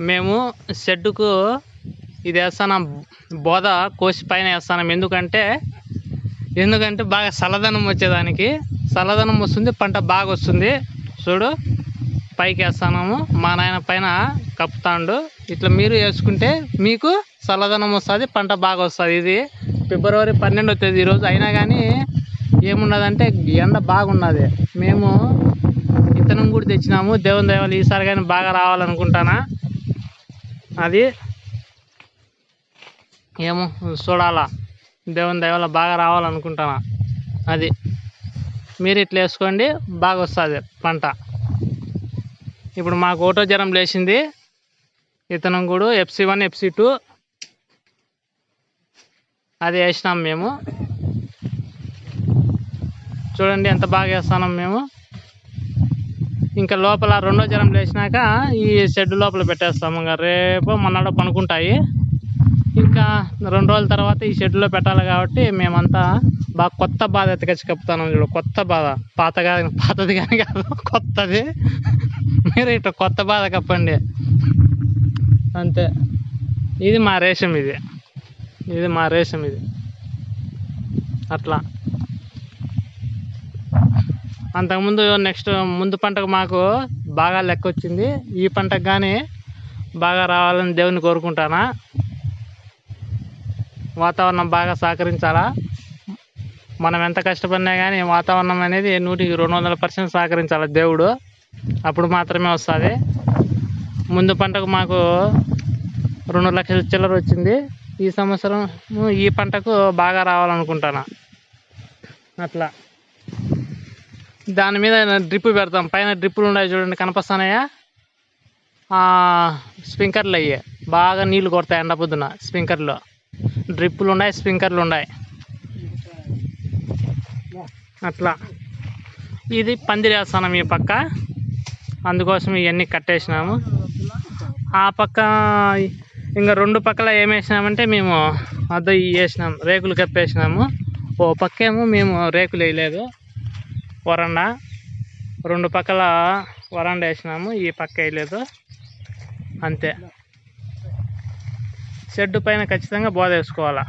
మేము షెడ్డుకు ఇది వేస్తున్నాం బోధ కోసి పైన వేస్తున్నాం. ఎందుకంటే ఎందుకంటే బాగా చల్లదనం వచ్చేదానికి. చల్లదనం వస్తుంది పంట బాగా వస్తుంది. చూడు పైకి వేస్తున్నాము. మా నాయన పైన కప్పుతాండు. ఇట్లా మీరు వేసుకుంటే మీకు చల్లదనం వస్తుంది పంట బాగా వస్తుంది. ఇది ఫిబ్రవరి పన్నెండు తేదీ ఈరోజు అయినా కానీ ఏమున్నదంటే ఎండ బాగున్నది. మేము విత్తనం కూడా తెచ్చినాము. దేవుని దయవల్ల ఈసారి కానీ బాగా రావాలనుకుంటానా? అది ఏమో చూడాలా. దేవుని దయవల్ల బాగా రావాలనుకుంటానా. అది మీరు ఇట్లా వేసుకోండి బాగా వస్తుంది పంట. ఇప్పుడు మాకు ఓటో జ్వరం లేచింది. విత్తనం కూడా ఎఫ్సి వన్ ఎఫ్సి టూ. అది వేసినాం మేము. చూడండి ఎంత బాగా వేస్తున్నాం మేము. ఇంకా లోపల రెండో జ్వరం లేచినాక ఈ షెడ్ లోపల పెట్టేస్తాము. ఇంకా రేపు మొన్నడో పనుకుంటాయి. ఇంకా రెండు రోజుల తర్వాత ఈ షెడ్లో పెట్టాలి కాబట్టి మేమంతా బాగా కొత్త బాధ ఎత్తుకొచ్చి కప్పుతాను చూడు కొత్త బాధ. పాతగా పాతది కానీ కాదు కొత్తది. మీరు ఇట్లా కొత్త బాధ కప్పండి. అంతే. ఇది మా రేషం ఇది. ఇది మా రేషం ఇది. అట్లా. అంతకుముందు నెక్స్ట్ ముందు పంటకు మాకు బాగా లెక్క వచ్చింది. ఈ పంటకు కానీ బాగా రావాలని దేవుని కోరుకుంటానా? వాతావరణం బాగా సహకరించాలా? మనం ఎంత కష్టపడినా కానీ వాతావరణం అనేది నూటికి రెండు వందల పర్సెంట్ సహకరించాలి దేవుడు? అప్పుడు మాత్రమే వస్తుంది. ముందు పంటకు మాకు రెండు లక్షల చిల్లర వచ్చింది. ఈ సంవత్సరం ఈ పంటకు బాగా రావాలనుకుంటాను? అట్లా. దాని మీద డ్రిప్ పెడతాం. పైన డ్రిప్పులు ఉన్నాయి చూడండి కనిపిస్తున్నాయా స్ప్రింకర్లు అయ్యి. బాగా నీళ్ళు కొడతాయి ఎండ పొద్దున స్ప్రింకర్లు డ్రిప్పులు ఉన్నాయి స్ప్రింకర్లు ఉన్నాయి. అట్లా. ఇది పందిరి వేస్తున్నాం ఈ పక్క. అందుకోసం ఇవన్నీ కట్టేసినాము. ఆ పక్క ఇంకా రెండు పక్కల ఏం వేసినామంటే మేము అద్ద వేసినాం రేకులు కప్పేసినాము. ఓ పక్కేమో మేము రేకులు వేయలేదు. వరండా. రెండు పక్కల వరండా వేసినాము ఈ పక్క వేయలేదు. అంతే. షెడ్డు పైన ఖచ్చితంగా బోధ వేసుకోవాలా?